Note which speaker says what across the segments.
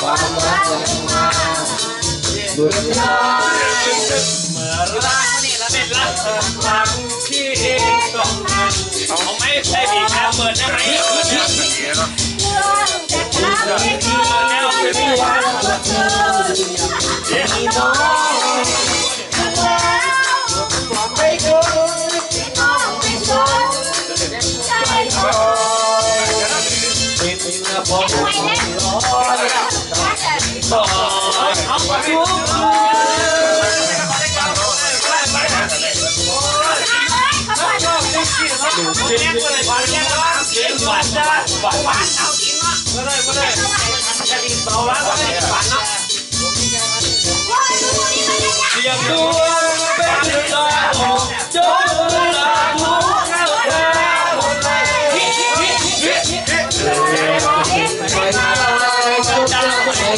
Speaker 1: ความรักยังมาบุญน้อย
Speaker 2: เมื่อรักนี่ละเป็นรักครั้งที่ต้องเอาไหมใช่บีบแเปิดได้ไหมเปิดแล้วเป็นที่วันเดี๋ยว
Speaker 1: พี่น้อง
Speaker 2: Siap dulu. Iya,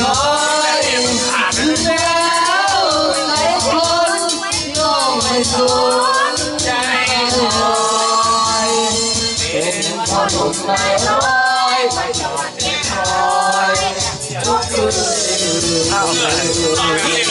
Speaker 2: น้อยแล้
Speaker 1: วหลายคนย่อมไม่สนใจเป็นขนมไม่ร้อยไม่จอดไม่คอยทุกคืน